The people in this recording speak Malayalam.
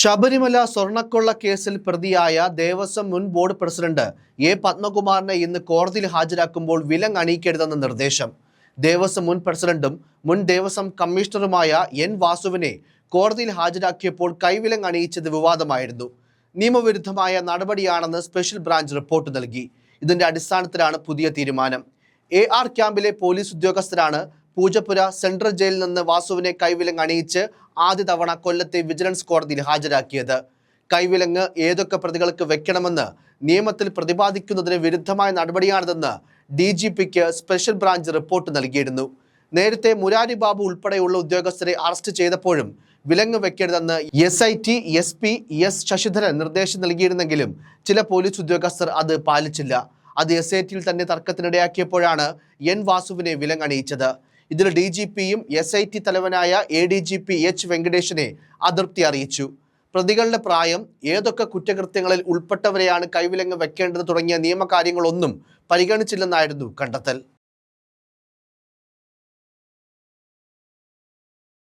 ശബരിമല സ്വർണക്കൊള്ള കേസിൽ പ്രതിയായ ദേവസ്വം മുൻ ബോർഡ് പ്രസിഡന്റ് എ പത്മകുമാറിനെ ഇന്ന് കോടതിയിൽ ഹാജരാക്കുമ്പോൾ വിലങ്ങ് അണിയിക്കരുതെന്ന നിർദ്ദേശം. ദേവസ്വം മുൻ പ്രസിഡന്റും മുൻ ദേവസ്വം കമ്മീഷണറുമായ എൻ വാസുവിനെ കോടതിയിൽ ഹാജരാക്കിയപ്പോൾ കൈവിലങ്ങ് അണിയിച്ചത് വിവാദമായിരുന്നു. നിയമവിരുദ്ധമായ നടപടിയാണെന്ന് സ്പെഷ്യൽ ബ്രാഞ്ച് റിപ്പോർട്ട് നൽകി. ഇതിന്റെ അടിസ്ഥാനത്തിലാണ് പുതിയ തീരുമാനം. എ ആർ ക്യാമ്പിലെ പോലീസ് ഉദ്യോഗസ്ഥരാണ് പൂജപ്പുര സെൻട്രൽ ജയിലിൽ നിന്ന് വാസുവിനെ കൈവിലങ്ങ് അണിയിച്ച് ആദ്യ തവണ കൊല്ലത്തെ വിജിലൻസ് കോടതിയിൽ ഹാജരാക്കിയത്. കൈവിലങ്ങ് ഏതൊക്കെ പ്രതികൾക്ക് വെക്കണമെന്ന് നിയമത്തിൽ പ്രതിപാദിക്കുന്നതിന് വിരുദ്ധമായ നടപടിയാണിതെന്ന് ഡി ജി പിക്ക് സ്പെഷ്യൽ ബ്രാഞ്ച് റിപ്പോർട്ട് നൽകിയിരുന്നു. നേരത്തെ മുരാരി ബാബു ഉൾപ്പെടെയുള്ള ഉദ്യോഗസ്ഥരെ അറസ്റ്റ് ചെയ്തപ്പോഴും വിലങ്ങ് വെക്കരുതെന്ന് S I T S P S Sasidharan നിർദ്ദേശം നൽകിയിരുന്നെങ്കിലും ചില പോലീസ് ഉദ്യോഗസ്ഥർ അത് പാലിച്ചില്ല. അത് എസ് ഐ ടിയിൽ തന്നെ തർക്കത്തിനിടയാക്കിയപ്പോഴാണ് എൻ വാസുവിനെ വിലങ്ങണിയിച്ചത് ഇതിൽ ഡി ജി പിയും എസ് ഐ ടി തലവനായ A D G P H വെങ്കടേഷിനെ അതൃപ്തി അറിയിച്ചു. പ്രതികളുടെ പ്രായം ഏതൊക്കെ കുറ്റകൃത്യങ്ങളിൽ ഉൾപ്പെട്ടവരെയാണ് കൈവിലങ്ങ് വെക്കേണ്ടത് തുടങ്ങിയ നിയമകാര്യങ്ങളൊന്നും പരിഗണിച്ചില്ലെന്നായിരുന്നു കണ്ടെത്തൽ.